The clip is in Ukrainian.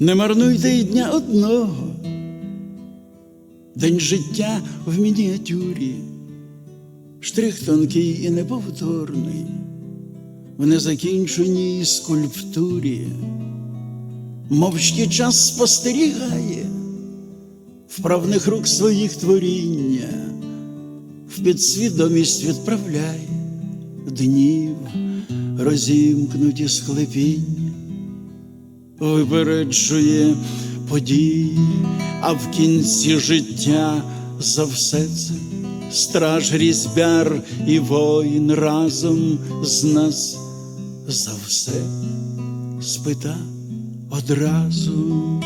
Не марнуйте й дня одного, день життя в мініатюрі, штрих тонкий і неповторний, в незакінченій скульптурі, мовчки час спостерігає вправних рук своїх творіння, в підсвідомість відправляє днів розімкнуті склепіння випереджує події, а в кінці життя за все це страж різьбяр і воїн разом з нас за все спита одразу.